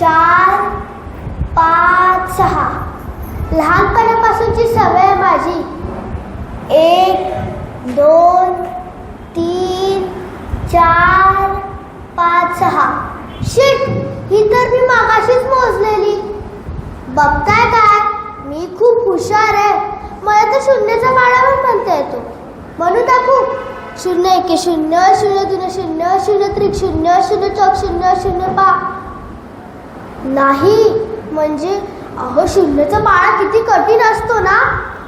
चार पाच सहा. लहानपणापासूनची सवय माझी. एक दोन तीन चार पाच सहा. शिट! ही तर मी मागाशीच मोजलेली. बघताय काय? मी खूप हुशार आहे. मला तर शून्याचा माळा पण म्हणता येतो. म्हणून टाकू शून्य एक शून्य शून्य दोन शून्य शून्य त्रिक शून्य शून्य चौक शून्य शून्य पा नाही म्हणजे अहो शून्यचा पाळा किती कठीण असतो ना?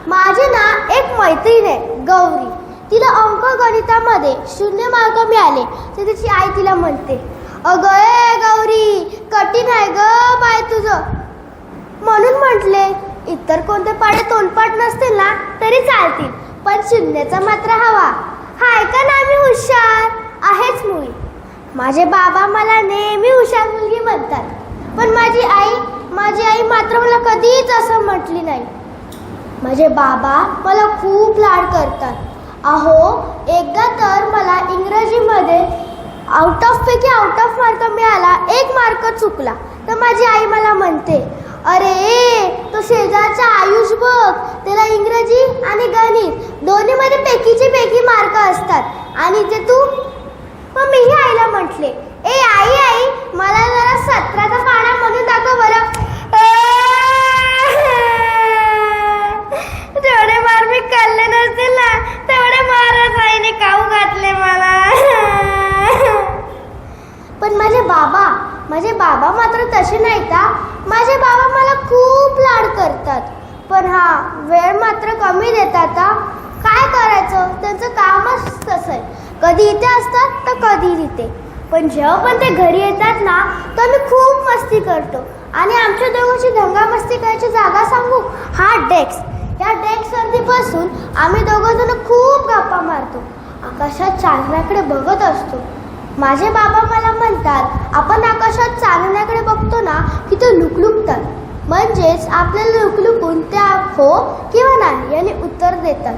माझे ना एक मैत्रीण आहे गौरी. तिला अंक गणितामध्ये शून्य मार्क मिळाले तर तिची आई तिला म्हणते अगं ए गौरी कठीण आहे ग बाय तुझं. म्हणून म्हटले इतर कोणते पाडे तोंडपाठ नसतील ना तरी चालतील पण शून्याचा मात्र हवा. हाय का ना मी हुशार? आहेच मुली. माझे बाबा मला नेहमी हुशार मुलगी म्हणतात. पण माझी आई माझी आई मात्र मला कधीच असं म्हटली नाही. माझे बाबा मला खूप लाड करतात. अहो एकदा तर मला इंग्रजीमध्ये आउट ऑफ पैकी आउट ऑफ मार्क मिळाला एक मार्क चुकला. तर माझी आई मला म्हणते अरे तो शेजारचा आयुष बघ त्याला इंग्रजी आणि गणित दोन्हीमध्ये पैकीचे पैकी मार्क असतात. आणि ते तू मग मीही आईला म्हटले ए आई आई मला जरा सतराचा पाडा म्हणून दाखव बरं तेवढे मार मी खाल्ले नसतील ना तेवढे मारच आईने खाऊ घातले मला. पण माझे बाबा माझे बाबा मात्र तसे नाही का माझे बाबा मला खूप लाड करतात. पण हा वेळ मात्र कमी देतात काय करायचं? त्यांचं कामच तसं आहे. कधी इथे असतात तर कधी तिथे. पण जेव्हा पण ते घरी येतात ना तर आम्ही खूप मस्ती करतो. आणि आमच्या दोघांची दंगा मस्ती करायची जागा सांगू? हा डेस्क या डेस्कवरती बसून आम्ही दोघं जण खूप गप्पा मारतो. आकाशात चांदण्याकडे बघत असतो. माझे बाबा मला म्हणतात आपण आकाशात चांदण्याकडे बघतो ना की ते लुकलुकतात. म्हणजेच आपल्याला लुकलुकून त्या हो किंवा नाही याने उत्तर देतात.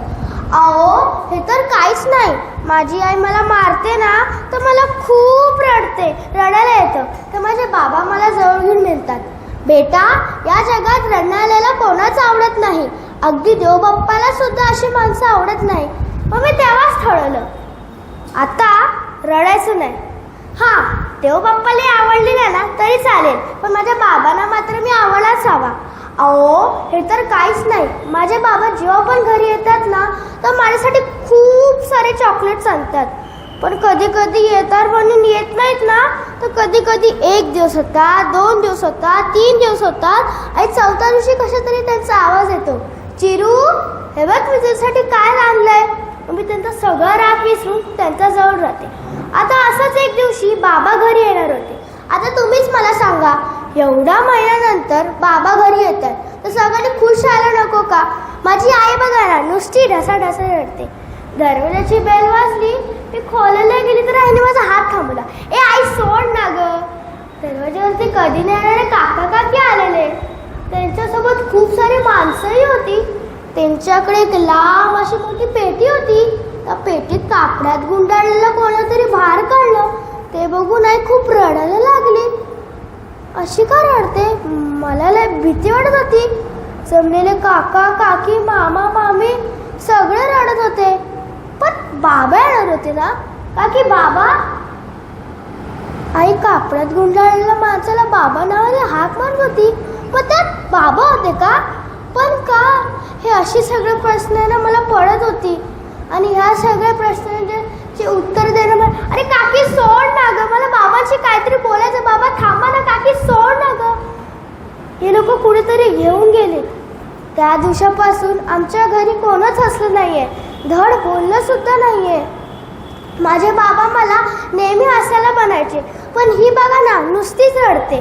अहो हे तर काहीच नाही. माझी आई मला मारते ना तर मला खूप रडते. रडायला येतं. तर माझे बाबा मला जवळ घेऊन म्हणतात बेटा या जगात रडणाऱ्याला कोणाच आवडत नाही. अगदी देवबाप्पाला सुद्धा अशी माणसं आवडत नाही. मग मी तेव्हाच ठरवलं आता रडायचं नाही. हां देवबाप्पाला आवडली नाही ना तरी चालेल. पण माझ्या बाबांना मात्र मी आवडाच हवा. अहो हे तर काहीच नाही. माझे बाबा जेव्हा पण घरी येतात ना तर माझ्यासाठी खूप सारे चॉकलेट्स आणतात पण कधी कधी येतात म्हणून येत नाहीत ना तर कधी कधी एक दिवस होतात दोन दिवस होतात तीन दिवस होतात. आणि चौथ्या दिवशी कशा तरी त्यांचा आवाज येतो. चिरू हे बघ मी तुझ्यासाठी काय आणलंय? मी त्यांचा सगळा राग विसरून त्यांच्या जवळ राहते. आता असंच एक दिवशी बाबा घरी येणार होते. आता तुम्हीच मला सांगा एवढ्या महिन्यानंतर बाबा घरी येतात. तर सगळ्यांनी खुश राहायला नको का? माझी आई बघा ना नुसती ढसा ढसा रडते. दरवाजाची बेल वाजली मी खोलायला गेली तर आईने माझा हात थांबवला. ए आई सोड ना ग. दरवाजावरती कधी नाही येणारे काका काकी आलेले. त्यांच्यासोबत खूप सारी माणसंही होती. त्यांच्याकडे एक लांब अशी मोठी पेटी होती. त्या पेटीत कापड्यात गुंडाळलेलं कोणातरी भार काढलं. ते बघून आई खूप रडायला लागली. अशी का रडते? मला लय भीती वाटत होती. जमलेले काका काकी मामा मामी सगळे रडत होते. पण बाबा येणार होते ना? काकी बाबा? आई कापडात गुंडाळलेल्या माणसाला बाबा नावाने हाक मारत होती. पण त्यात बाबा होते का? पण का? हे अशी सगळे प्रश्न ना मला पडत होती. आणि ह्या सगळ्या प्रश्नांचे उत्तर देणं अरे काकी सोड ना गं मला बाबांशी काहीतरी बोलायचं बाबा थांबा ना काकी सोड ना ग हे लोक घेऊन गेले. त्या दिवसापासून आमच्या घरी कोणच हसलं नाहीये. धड बोललं सुद्धा नाहीये. माझे बाबा मला नेहमी हसायला बनायचे पण ही बघा ना नुसतीच रडते.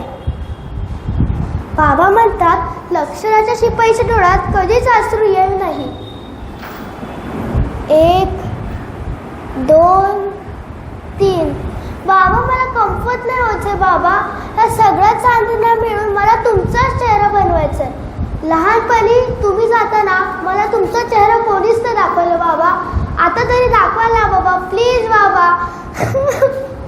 बाबा म्हणतात लक्षणाच्या शिपाईच्या डोळ्यात कधीच आसरू येऊ नाही. एक दोन तीन. बाबा मला कम्फर्ट नाही होते बाबा. या सगळ्या चांदण्या मिळून मला तुमचा लहानपणी तुम्ही जाताना मला तुमचा चेहरा कोणीच तर दाखवलं बाबा. आता तरी दाखवायला बाबा. प्लीज बाबा.